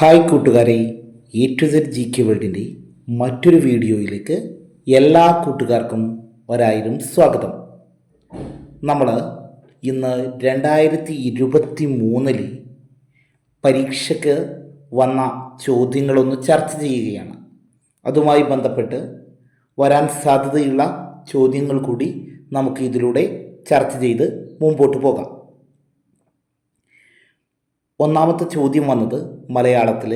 Hi കൂട്ടുകാരെ A to Z G K വേൾഡിന്റെ മറ്റൊരു വീഡിയോയിലേക്ക് എല്ലാ കൂട്ടുകാർക്കും ഒരായിരം സ്വാഗതം. നമ്മൾ ഇന്ന് രണ്ടായിരത്തി ഇരുപത്തി മൂന്നിൽ പരീക്ഷയ്ക്ക് വന്ന ചോദ്യങ്ങളൊന്ന് ചർച്ച ചെയ്യുകയാണ്. അതുമായി ബന്ധപ്പെട്ട് വരാൻ സാധ്യതയുള്ള ചോദ്യങ്ങൾ കൂടി നമുക്ക് ഇതിലൂടെ ചർച്ച ചെയ്ത് മുമ്പോട്ട് പോകാം. ഒന്നാമത്തെ ചോദ്യം വന്നത് മലയാളത്തിൽ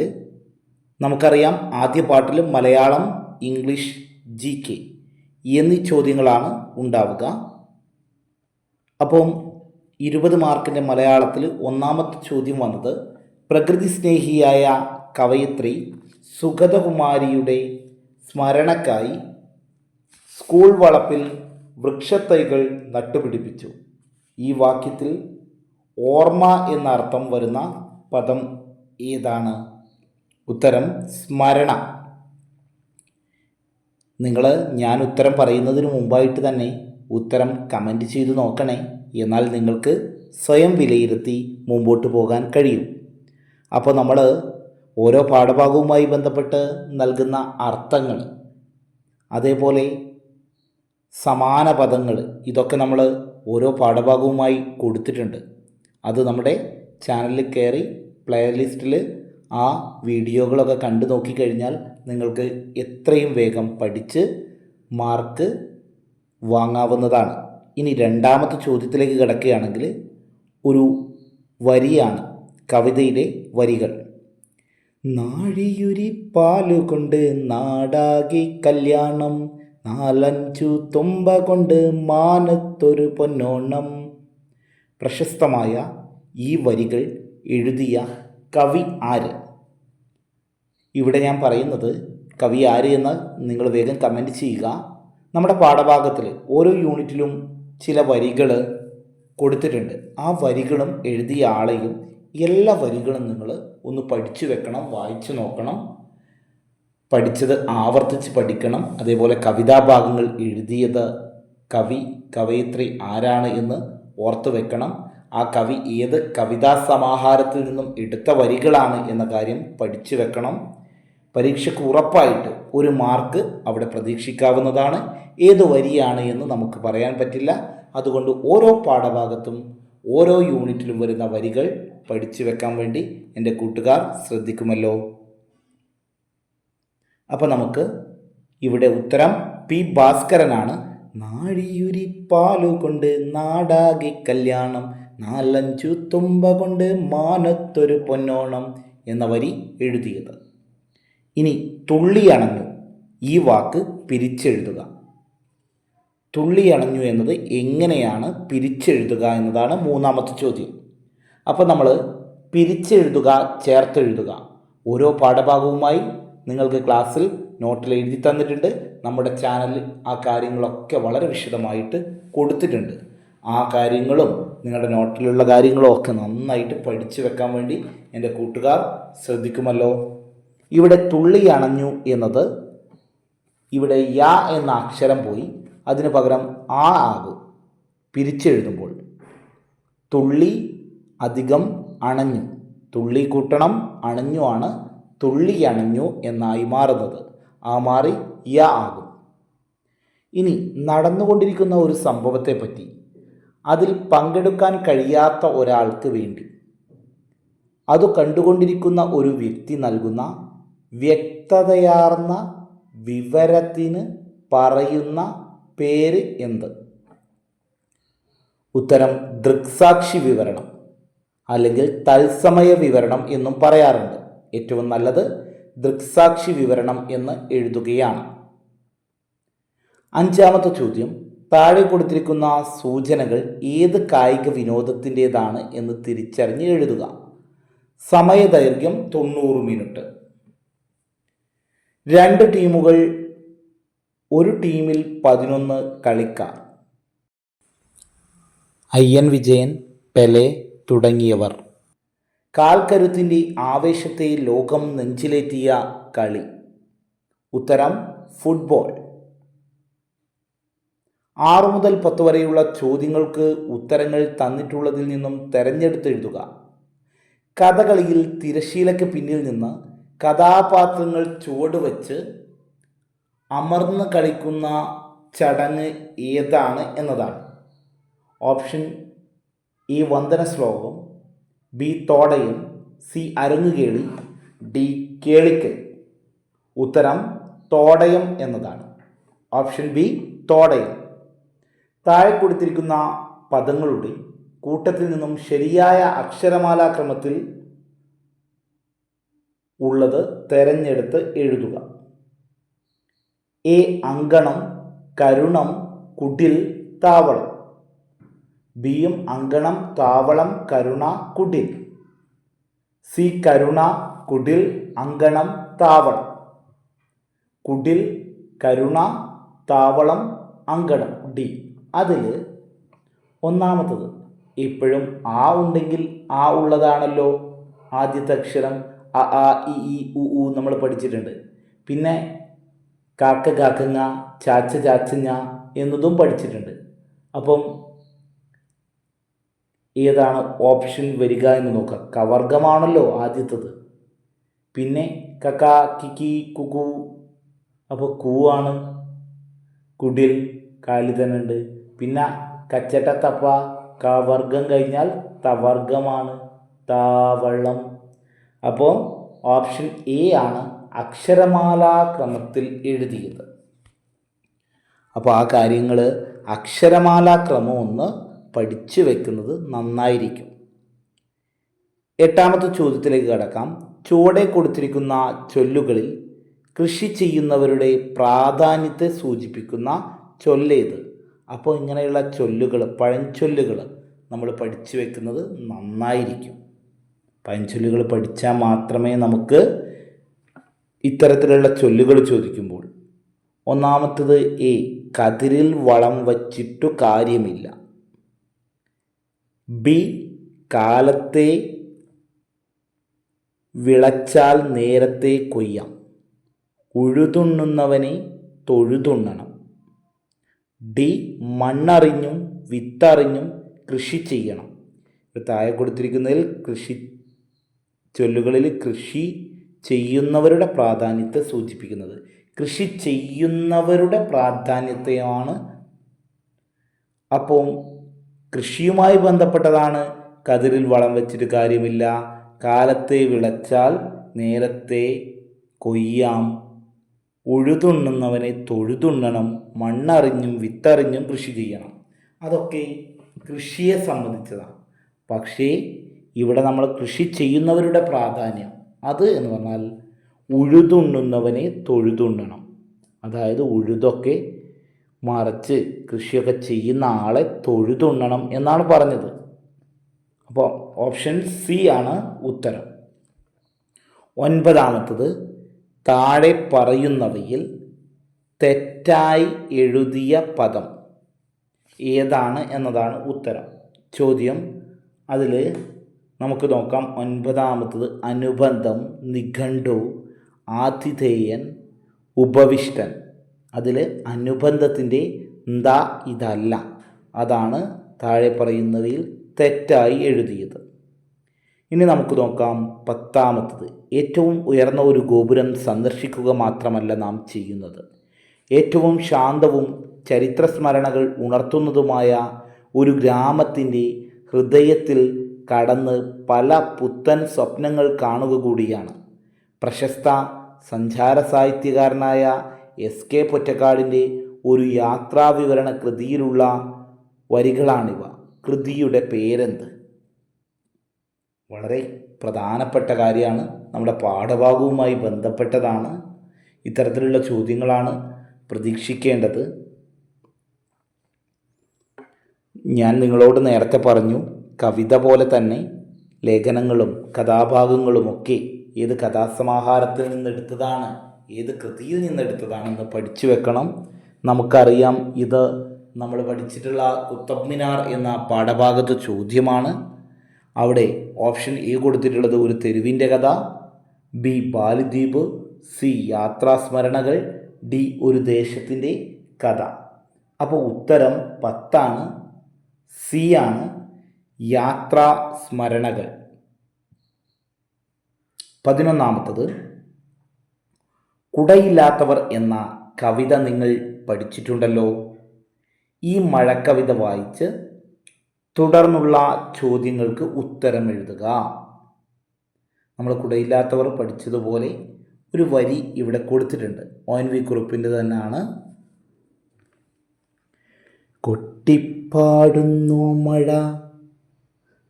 നമുക്കറിയാം ആദ്യ പാട്ടിൽ മലയാളം ഇംഗ്ലീഷ് ജി കെ എന്നീ ചോദ്യങ്ങളാണ് ഉണ്ടാവുക. അപ്പം ഇരുപത് മാർക്കിന്റെ മലയാളത്തിൽ ഒന്നാമത്തെ ചോദ്യം വന്നത് പ്രകൃതി സ്നേഹിയായ കവയിത്രി സുഗതകുമാരിയുടെ സ്മരണക്കായി സ്കൂൾ വളപ്പിൽ വൃക്ഷത്തൈകൾ നട്ടുപിടിപ്പിച്ചു. ഈ വാക്യത്തിൽ ഓർമ്മ എന്നർത്ഥം വരുന്ന പദം ഏതാണ്? ഉത്തരം സ്മരണ. നിങ്ങൾ ഞാൻ ഉത്തരം പറയുന്നതിന് മുമ്പായിട്ട് തന്നെ ഉത്തരം കമന്റ് ചെയ്ത് നോക്കണേ. എന്നാൽ നിങ്ങൾക്ക് സ്വയം വിലയിരുത്തി മുമ്പോട്ട് പോകാൻ കഴിയും. അപ്പോൾ നമ്മൾ ഓരോ പാഠഭാഗവുമായി ബന്ധപ്പെട്ട് നൽകുന്ന അർത്ഥങ്ങൾ അതേപോലെ സമാന പദങ്ങൾ ഇതൊക്കെ നമ്മൾ ഓരോ പാഠഭാഗവുമായി കൊടുത്തിട്ടുണ്ട്. അത് നമ്മുടെ ചാനലിൽ കയറി പ്ലേലിസ്റ്റിൽ ആ വീഡിയോകളൊക്കെ കണ്ടു നോക്കിക്കഴിഞ്ഞാൽ നിങ്ങൾക്ക് എത്രയും വേഗം പഠിച്ച് മാർക്ക് വാങ്ങാവുന്നതാണ്. ഇനി രണ്ടാമത്തെ ചോദ്യത്തിലേക്ക് കിടക്കുകയാണെങ്കിൽ ഒരു വരിയാണ് കവിതയിലെ വരികൾ. നാഴിയുരി പാലുകൊണ്ട് നാടാകി കല്യാണം നാലഞ്ചു തുമ്പ കൊണ്ട് മാനത്തൊരു പൊന്നോണം പ്രശസ്തമായ ഈ വരികൾ എഴുതിയ കവി ആര്? ഇവിടെ ഞാൻ പറയുന്നത് കവി ആര് എന്ന് നിങ്ങൾ വേഗം കമന്റ് ചെയ്യുക. നമ്മുടെ പാഠഭാഗത്തിൽ ഓരോ യൂണിറ്റിലും ചില വരികൾ കൊടുത്തിട്ടുണ്ട്. ആ വരികളും എഴുതിയ ആളെയും എല്ലാ വരികളും നിങ്ങൾ ഒന്ന് പഠിച്ചു വെക്കണം വായിച്ചു നോക്കണം. പഠിച്ചത് ആവർത്തിച്ച് പഠിക്കണം. അതേപോലെ കവിതാഭാഗങ്ങൾ എഴുതിയത് കവി കവയിത്രി ആരാണ് എന്ന് ഓർത്തു വെക്കണം. ആ കവി ഏത് കവിതാ സമാഹാരത്തിൽ നിന്നും എടുത്ത വരികളാണ് എന്ന കാര്യം പഠിച്ചു വെക്കണം. പരീക്ഷയ്ക്ക് ഉറപ്പായിട്ട് ഒരു മാർക്ക് അവിടെ പ്രതീക്ഷിക്കാവുന്നതാണ്. ഏത് വരിയാണ് എന്ന് നമുക്ക് പറയാൻ പറ്റില്ല. അതുകൊണ്ട് ഓരോ പാഠഭാഗത്തും ഓരോ യൂണിറ്റിലും വരുന്ന വരികൾ പഠിച്ചു വെക്കാൻ വേണ്ടി എന്റെ കൂട്ടുകാർ ശ്രദ്ധിക്കുമല്ലോ. അപ്പോൾ നമുക്ക് ഇവിടെ ഉത്തരം പി ഭാസ്കരനാണ്. നാഴിയുരി പാലുകൊണ്ട് നാടാകി കല്യാണം നാലഞ്ചു തുമ്പ കൊണ്ട് മാനത്തൊരു പൊന്നോണം എന്ന വരി എഴുതിയത്. ഇനി തുള്ളിയണഞ്ഞു ഈ വാക്ക് പിരിച്ചെഴുതുക. തുള്ളിയണഞ്ഞു എന്നത് എങ്ങനെയാണ് പിരിച്ചെഴുതുക എന്നതാണ് മൂന്നാമത്തെ ചോദ്യം. അപ്പോൾ നമ്മൾ പിരിച്ചെഴുതുക ചേർത്തെഴുതുക. ഓരോ പാഠഭാഗവുമായി നിങ്ങൾക്ക് ക്ലാസ്സിൽ നോട്ടിൽ എഴുതി തന്നിട്ടുണ്ട്. നമ്മുടെ ചാനലിൽ ആ കാര്യങ്ങളൊക്കെ വളരെ വിശദമായിട്ട് കൊടുത്തിട്ടുണ്ട്. ആ കാര്യങ്ങളും നിങ്ങളുടെ നോട്ടിലുള്ള കാര്യങ്ങളും ഒക്കെ നന്നായിട്ട് പഠിച്ചു വെക്കാൻ വേണ്ടി എന്റെ കൂട്ടുകാർ ശ്രദ്ധിക്കുമല്ലോ. ഇവിടെ തുള്ളി അണഞ്ഞു എന്നത് ഇവിടെ യാ എന്ന അക്ഷരം പോയി. അതിന് പകരം ആ ആകും പിരിച്ചെഴുതുമ്പോൾ തുള്ളി അധികം അണഞ്ഞു. തുള്ളി കൂട്ടണം അണഞ്ഞു ആണ് തുള്ളി അണഞ്ഞു എന്നായി മാറുന്നത്. ആ മാറി യ ആകും. ഇനി നടന്നുകൊണ്ടിരിക്കുന്ന ഒരു സംഭവത്തെ പറ്റി അതിൽ പങ്കെടുക്കാൻ കഴിയാത്ത ഒരാൾക്ക് വേണ്ടി. അത് കണ്ടുകൊണ്ടിരിക്കുന്ന ഒരു വ്യക്തി നൽകുന്ന വ്യക്തതയാർന്ന വിവരത്തിന് പറയുന്ന പേര് എന്ത്? ഉത്തരം ദൃക്സാക്ഷി വിവരണം അല്ലെങ്കിൽ തത്സമയ വിവരണം എന്നും പറയാറുണ്ട്. ഏറ്റവും നല്ലത് ദൃക്സാക്ഷി വിവരണം എന്ന് എഴുതുകയാണ്. അഞ്ചാമത്തെ ചോദ്യം താഴെ കൊടുത്തിരിക്കുന്ന സൂചനകൾ ഏത് കായിക വിനോദത്തിന്റെതാണ് എന്ന് തിരിച്ചറിഞ്ഞ് എഴുതുക. സമയദൈർഘ്യം തൊണ്ണൂറ് മിനിറ്റ്. രണ്ട് ടീമുകൾ ഒരു ടീമിൽ പതിനൊന്ന് കളിക്കാർ അയ്യൻ വിജയൻ പെലെ തുടങ്ങിയവർ. കാൽക്കരുത്തിന്റെ ആവേശത്തെ ലോകം നെഞ്ചിലേറ്റിയ കളി. ഉത്തരം ഫുട്ബോൾ ആറു മുതൽ പത്ത് വരെയുള്ള ചോദ്യങ്ങൾക്ക് ഉത്തരങ്ങൾ തന്നിട്ടുള്ളതിൽ നിന്നും തെരഞ്ഞെടുത്തെഴുതുക കഥകളിയിൽ തിരശീലയ്ക്ക് പിന്നിൽ നിന്ന് കഥാപാത്രങ്ങൾ ചുവടുവച്ച് അമർന്ന് കളിക്കുന്ന ചടങ്ങ് ഏതാണ് എന്നതാണ്. ഓപ്ഷൻ ഈ വന്ദന ശ്ലോകം. ബി തോടയം സി അരങ്ങുകേളി ഡി കേളിക്കൽ. ഉത്തരം തോടയം എന്നതാണ്. ഓപ്ഷൻ ബി തോടയം. താഴെ കൊടുത്തിരിക്കുന്ന പദങ്ങളുടെ കൂട്ടത്തിൽ നിന്നും ശരിയായ അക്ഷരമാലാക്രമത്തിൽ ഉള്ളത് തെരഞ്ഞെടുത്ത് എഴുതുക. എ അങ്കണം കരുണം കുടിൽ താവളം. ബിയും അങ്കണം കാവളം കരുണ കുടിൽ. സി കരുണ കുടിൽ അങ്കണം താവളം. കുടിൽ കരുണ താവളം അങ്കണം ഡി. അതിൽ ഒന്നാമത്തത് ഇപ്പോഴും ആ ഉണ്ടെങ്കിൽ ആ ഉള്ളതാണല്ലോ. ആദ്യത്തെ അക്ഷരം അ ആ ഇ ഇ ഉ ഉ നമ്മൾ പഠിച്ചിട്ടുണ്ട്. പിന്നെ കാക്ക കാക്കങ്ങ ചാച്ച ചാച്ചങ്ങ എന്നതും പഠിച്ചിട്ടുണ്ട്. അപ്പം ഏതാണ് ഓപ്ഷൻ വരിക എന്ന് നോക്കാം കവർഗമാണല്ലോ ആദ്യത്തത്. പിന്നെ കക്ക കിക്കി കുക്കു. അപ്പോൾ കൂ ആണ് കുടിൽ കാലിതനുണ്ട് പിന്നെ കച്ചട്ട തപ്പ കവർഗം കഴിഞ്ഞാൽ തവർഗമാണ്. താവള്ളം അപ്പോൾ ഓപ്ഷൻ എ ആണ് അക്ഷരമാലാക്രമത്തിൽ എഴുതിയത്. അപ്പോൾ ആ കാര്യങ്ങൾ അക്ഷരമാലാക്രമം ഒന്ന് പഠിച്ചു വെക്കുന്നത് നന്നായിരിക്കും. എട്ടാമത്തെ ചോദ്യത്തിലേക്ക് കടക്കാം. ചുവടെ കൊടുത്തിരിക്കുന്ന ചൊല്ലുകളിൽ കൃഷി ചെയ്യുന്നവരുടെ പ്രാധാന്യത്തെ സൂചിപ്പിക്കുന്ന ചൊല്ലേത് അപ്പോൾ ഇങ്ങനെയുള്ള ചൊല്ലുകൾ പഴഞ്ചൊല്ലുകൾ നമ്മൾ പഠിച്ചു വെക്കുന്നത് നന്നായിരിക്കും. പഴഞ്ചൊല്ലുകൾ പഠിച്ചാൽ മാത്രമേ നമുക്ക് ഇത്തരത്തിലുള്ള ചൊല്ലുകൾ ചോദിക്കുമ്പോൾ. ഒന്നാമത്തത് എ കതിരിൽ വളം വച്ചിട്ടു കാര്യമില്ല. ബി കാലത്തെ വിളച്ചാൽ നേരത്തെ കൊയ്യാം. ഉഴുതുണ്ണുന്നവനെ തൊഴുതുണ്ണണം. ഡി മണ്ണറിഞ്ഞും വിത്തറിഞ്ഞും കൃഷി ചെയ്യണം. താഴെ കൊടുത്തിരിക്കുന്നതിൽ കൃഷി ചൊല്ലുകളിൽ കൃഷി ചെയ്യുന്നവരുടെ പ്രാധാന്യത്തെ സൂചിപ്പിക്കുന്നത്. കൃഷി ചെയ്യുന്നവരുടെ പ്രാധാന്യത്തെയാണ്. അപ്പോൾ കൃഷിയുമായി ബന്ധപ്പെട്ടതാണ്. കതിരിൽ വളം വെച്ചിട്ട് കാര്യമില്ല. കാലത്തെ വിളച്ചാൽ നേരത്തെ കൊയ്യാം. ഉഴുതുണ്ണുന്നവനെ തൊഴുതുണ്ണണം. മണ്ണറിഞ്ഞും വിത്തറിഞ്ഞും കൃഷി ചെയ്യണം. അതൊക്കെ കൃഷിയെ സംബന്ധിച്ചതാണ്. പക്ഷേ ഇവിടെ നമ്മൾ കൃഷി ചെയ്യുന്നവരുടെ പ്രാധാന്യം അത് എന്ന് പറഞ്ഞാൽ ഉഴുതുണ്ണുന്നവനെ തൊഴുതുണ്ണണം. അതായത് ഉഴുതൊക്കെ മറിച്ച് കൃഷിയൊക്കെ ചെയ്യുന്ന ആളെ തൊഴുതുണ്ണണം എന്നാണ് പറഞ്ഞത്. അപ്പോൾ ഓപ്ഷൻ സി ആണ് ഉത്തരം. ഒൻപതാമത്തത് താഴെ പറയുന്നവയിൽ തെറ്റായി എഴുതിയ പദം ഏതാണ് എന്നതാണ് ഉത്തരം. ചോദ്യം അതിൽ നമുക്ക് നോക്കാം. ഒൻപതാമത്തത് അനുബന്ധം നിഘണ്ടു ആതിഥേയൻ ഉപവിഷ്ടൻ. അതിൽ അനുബന്ധത്തിന്റെ എന്താ ഇതല്ല. അതാണ് താഴെ പറയുന്നവയിൽ തെറ്റായി എഴുതിയത്. ഇനി നമുക്ക് നോക്കാം പത്താമത്തത്. ഏറ്റവും ഉയർന്ന ഒരു ഗോപുരം സന്ദർശിക്കുക മാത്രമല്ല നാം ചെയ്യുന്നത്. ഏറ്റവും ശാന്തവും ചരിത്രസ്മരണകൾ ഉണർത്തുന്നതുമായ ഒരു ഗ്രാമത്തിന്റെ ഹൃദയത്തിൽ കടന്ന് പല പുത്തൻ സ്വപ്നങ്ങൾ കാണുക കൂടിയാണ്. പ്രശസ്ത സഞ്ചാര സാഹിത്യകാരനായ എസ് കെ പൊറ്റക്കാടിന്റെ ഒരു യാത്രാവിവരണ കൃതിയിലുള്ള വരികളാണിവ. കൃതിയുടെ പേരെന്ത്? വളരെ പ്രധാനപ്പെട്ട കാര്യമാണ്. നമ്മുടെ പാഠഭാഗവുമായി ബന്ധപ്പെട്ടതാണ്. ഇത്തരത്തിലുള്ള ചോദ്യങ്ങളാണ് പ്രതീക്ഷിക്കേണ്ടത്. ഞാൻ നിങ്ങളോട് നേരത്തെ പറഞ്ഞു കവിത പോലെ തന്നെ ലേഖനങ്ങളും കഥാഭാഗങ്ങളുമൊക്കെ ഏത് കഥാസമാഹാരത്തിൽ നിന്നെടുത്തതാണ് ഏത് കൃതിയിൽ നിന്നെടുത്തതാണെന്ന് പഠിച്ചു വെക്കണം. നമുക്കറിയാം ഇത് നമ്മൾ പഠിച്ചിട്ടുള്ള കുത്തബ് മിനാർ എന്ന പാഠഭാഗത്ത് ചോദ്യമാണ്. അവിടെ ഓപ്ഷൻ എ കൊടുത്തിട്ടുള്ളത് ഒരു തെരുവിന്റെ കഥ ബി ബാലിദ്വീപ് സി യാത്രാസ്മരണകൾ ഡി ഒരു ദേശത്തിന്റെ കഥ. അപ്പോൾ ഉത്തരം പത്താണ്. സി ആണ് യാത്രാ സ്മരണകൾ പതിനൊന്നാമത്തത് കുടയില്ലാത്തവർ എന്ന കവിത നിങ്ങൾ പഠിച്ചിട്ടുണ്ടല്ലോ. ഈ മഴക്കവിത വായിച്ച് തുടർന്നുള്ള ചോദ്യങ്ങൾക്ക് ഉത്തരം എഴുതുക. നമ്മൾ കുടയില്ലാത്തവർ പഠിച്ചതുപോലെ ഒരു വരി ഇവിടെ കൊടുത്തിട്ടുണ്ട്. എൻ വി കുറിപ്പിന്റെ തന്നെയാണ്. കൊട്ടിപ്പാടുന്നു മഴ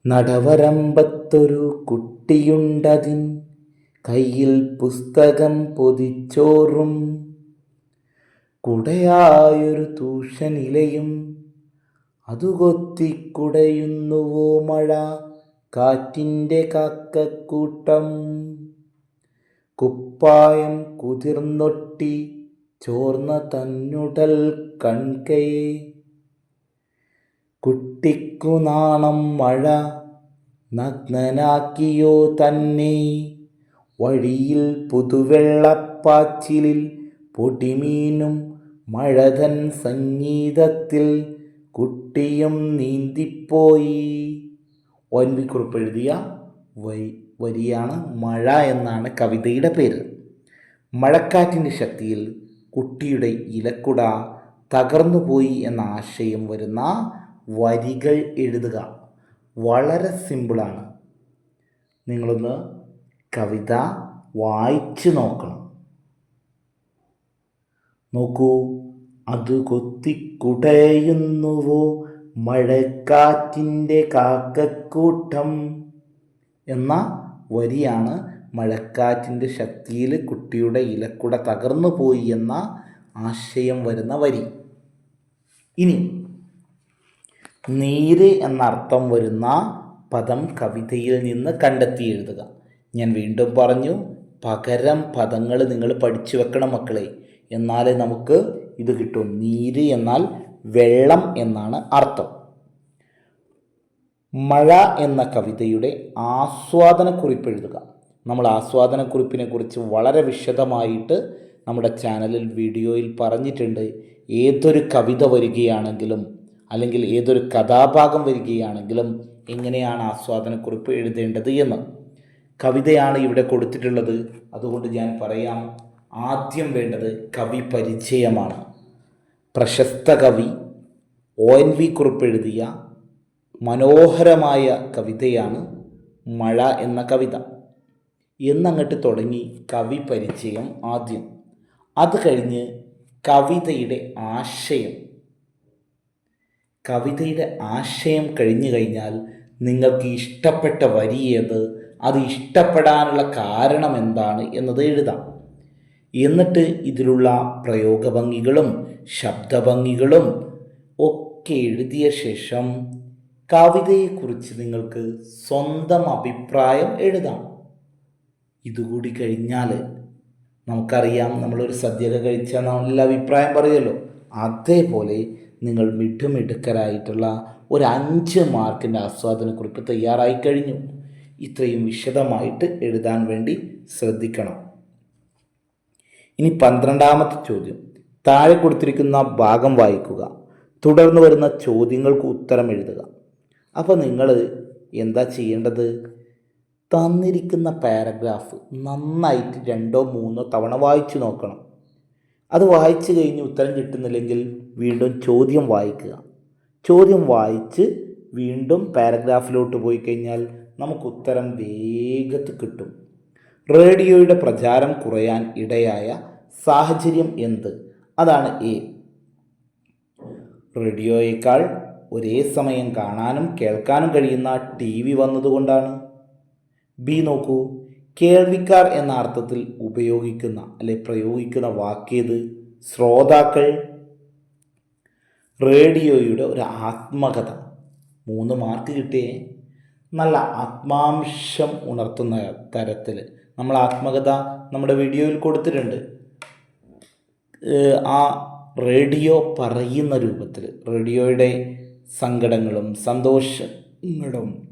നടവരമ്പത്തൊരു കുട്ടിയുണ്ടതിൻ കയ്യിൽ പുസ്തകം പൊതിച്ചോറും കുടയായൊരു തൂഷനിലയും അതുകൊത്തിക്കുടയുന്നുവോ മഴ കാറ്റിന്റെ കാക്കക്കൂട്ടം. കുപ്പായം കുതിർന്നൊട്ടി ചോർന്ന തന്നുടൽ കൺകയെ കുട്ടിക്കുനാണം മഴ നഗ്നനാക്കിയോ തന്നെ. വഴിയിൽ പുതുവെള്ളപ്പാച്ചിലിൽ പൊടിമീനും മഴതൻ സംഗീതത്തിൽ കുട്ടിയും നീന്തിപ്പോയി. ഒൻ കുറിപ്പ് എഴുതിയ വരി വരിയാണ് മഴ എന്നാണ് കവിതയുടെ പേര്. മഴക്കാറ്റിന്റെ ശക്തിയിൽ കുട്ടിയുടെ ഇലക്കുട തകർന്നുപോയി എന്ന ആശയം വരുന്ന വരികൾ എഴുതുക. വളരെ സിമ്പിളാണ് നിങ്ങളൊന്ന് കവിത വായിച്ചു നോക്കണം. നോക്കൂ അത് കൊത്തിക്കുടയുന്നുവോ മഴക്കാറ്റിന്റെ കാക്കക്കൂട്ടം എന്ന വരിയാണ് മഴക്കാറ്റിന്റെ ശക്തിയിൽ കുട്ടിയുടെ ഇലക്കുട തകർന്നു പോയി എന്ന ആശയം വരുന്ന വരി. ഇനി നീര് എന്നർത്ഥം വരുന്ന പദം കവിതയിൽ നിന്ന് കണ്ടെത്തി എഴുതുക. ഞാൻ വീണ്ടും പറഞ്ഞു പകരം പദങ്ങൾ നിങ്ങൾ പഠിച്ചു വെക്കണം മക്കളെ. എന്നാലേ നമുക്ക് ഇത് കിട്ടും. നീര് എന്നാൽ വെള്ളം എന്നാണ് അർത്ഥം. മഴ എന്ന കവിതയുടെ ആസ്വാദനക്കുറിപ്പ് എഴുതുക നമ്മൾ ആസ്വാദനക്കുറിപ്പിനെ കുറിച്ച് വളരെ വിശദമായിട്ട് നമ്മുടെ ചാനലിൽ വീഡിയോയിൽ പറഞ്ഞിട്ടുണ്ട്. ഏതൊരു കവിത വരികയാണെങ്കിലും അല്ലെങ്കിൽ ഏതൊരു കഥാഭാഗം വരികയാണെങ്കിലും എങ്ങനെയാണ് ആസ്വാദനക്കുറിപ്പ് എഴുതേണ്ടത് എന്ന്. കവിതയാണ് ഇവിടെ കൊടുത്തിട്ടുള്ളത്. അതുകൊണ്ട് ഞാൻ പറയാം ആദ്യം വേണ്ടത് കവി പരിചയമാണ്. പ്രശസ്ത കവി ഒ എൻ വി കുറിപ്പ് എഴുതിയ മനോഹരമായ കവിതയാണ് മഴ എന്ന കവിത. എന്നങ്ങട്ട് തുടങ്ങി കവി പരിചയം ആദ്യം. അത് കഴിഞ്ഞ് കവിതയുടെ ആശയം. കവിതയുടെ ആശയം കഴിഞ്ഞു കഴിഞ്ഞാൽ നിങ്ങൾക്ക് ഇഷ്ടപ്പെട്ട വരി ഏത്? അത് ഇഷ്ടപ്പെടാനുള്ള കാരണം എന്താണ് എന്നത് എഴുതാം. എന്നിട്ട് ഇതിലുള്ള പ്രയോഗഭംഗികളും ശബ്ദഭംഗികളും ഒക്കെ എഴുതിയ ശേഷം കവിതയെക്കുറിച്ച് നിങ്ങൾക്ക് സ്വന്തം അഭിപ്രായം എഴുതാം. ഇതുകൂടി കഴിഞ്ഞാൽ നമുക്കറിയാം നമ്മളൊരു സദ്യയൊക്കെ കഴിച്ചാൽ നല്ല അഭിപ്രായം പറയുമല്ലോ അതേപോലെ നിങ്ങൾ മിടുമിടുക്കരായിട്ടുള്ള ഒരു അഞ്ച് മാർക്കിന്റെ ആസ്വാദനക്കുറിപ്പ് തയ്യാറായി കഴിഞ്ഞു. ഇത്രയും വിശദമായിട്ട് എഴുതാൻ വേണ്ടി ശ്രദ്ധിക്കണം. ഇനി പന്ത്രണ്ടാമത്തെ ചോദ്യം. താഴെ കൊടുത്തിരിക്കുന്ന ഭാഗം വായിക്കുക. തുടർന്ന് വരുന്ന ചോദ്യങ്ങൾക്ക് ഉത്തരം എഴുതുക. അപ്പോൾ നിങ്ങൾ എന്താ ചെയ്യേണ്ടത്? തന്നിരിക്കുന്ന പാരഗ്രാഫ് നന്നായിട്ട് രണ്ടോ മൂന്നോ തവണ വായിച്ചു നോക്കണം. അത് വായിച്ചു കഴിഞ്ഞ് ഉത്തരം കിട്ടുന്നില്ലെങ്കിൽ വീണ്ടും ചോദ്യം വായിക്കുക. ചോദ്യം വായിച്ച് വീണ്ടും പാരഗ്രാഫിലോട്ട് പോയി കഴിഞ്ഞാൽ നമുക്ക് ഉത്തരം വേഗത്തിൽ കിട്ടും. റേഡിയോയുടെ പ്രചാരം കുറയാൻ ഇടയായ സാഹചര്യം എന്ത്? അതാണ് എ. റേഡിയോയേക്കാൾ ഒരേ സമയം കാണാനും കേൾക്കാനും കഴിയുന്ന ടി വി വന്നതുകൊണ്ടാണ്. ബി നോക്കൂ കേൾവിക്കാർ എന്ന അർത്ഥത്തിൽ ഉപയോഗിക്കുന്ന അല്ലെ പ്രയോഗിക്കുന്ന വാക്കേത്? ശ്രോതാക്കൾ. റേഡിയോയുടെ ഒരു ആത്മകഥ. മൂന്ന് മാർക്ക് കിട്ടിയേ. നല്ല ആത്മാംശം ഉണർത്തുന്ന തരത്തിൽ. നമ്മൾ ആത്മകഥ നമ്മുടെ വീഡിയോയിൽ കൊടുത്തിട്ടുണ്ട്. ആ റേഡിയോ പറയുന്ന രൂപത്തിൽ റേഡിയോയുടെ സങ്കടങ്ങളും സന്തോഷങ്ങളും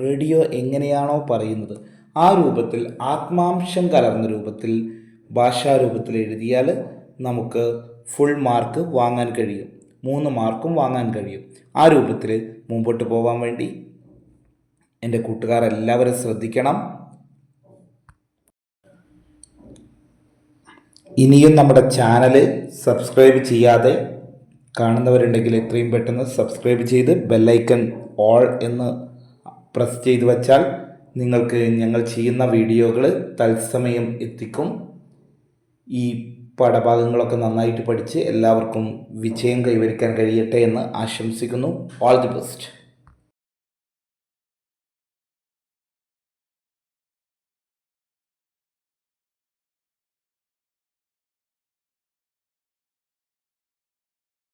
റേഡിയോ എങ്ങനെയാണോ പറയുന്നത് ആ രൂപത്തിൽ ആത്മാംശം കലർന്ന രൂപത്തിൽ ഭാഷാരൂപത്തിൽ എഴുതിയാൽ നമുക്ക് ഫുൾ മാർക്ക് വാങ്ങാൻ കഴിയും. മൂന്ന് മാർക്കും വാങ്ങാൻ കഴിയും. ആ രൂപത്തിൽ മുമ്പോട്ട് പോകാൻ വേണ്ടി എന്റെ കൂട്ടുകാരെല്ലാവരും ശ്രദ്ധിക്കണം. ഇനിയും നമ്മുടെ ചാനൽ സബ്സ്ക്രൈബ് ചെയ്യാതെ കാണുന്നവരുണ്ടെങ്കിൽ എത്രയും പെട്ടെന്ന് സബ്സ്ക്രൈബ് ചെയ്ത് ബെല്ലൈക്കൺ ഓൾ എന്ന് പ്രസ് ചെയ്ത് വച്ചാൽ നിങ്ങൾക്ക് ഞങ്ങൾ ചെയ്യുന്ന വീഡിയോകൾ തത്സമയം എത്തിക്കും. ഈ പാഠഭാഗങ്ങളൊക്കെ നന്നായിട്ട് പഠിച്ച് എല്ലാവർക്കും വിജയം കൈവരിക്കാൻ കഴിയട്ടെ എന്ന് ആശംസിക്കുന്നു. All the best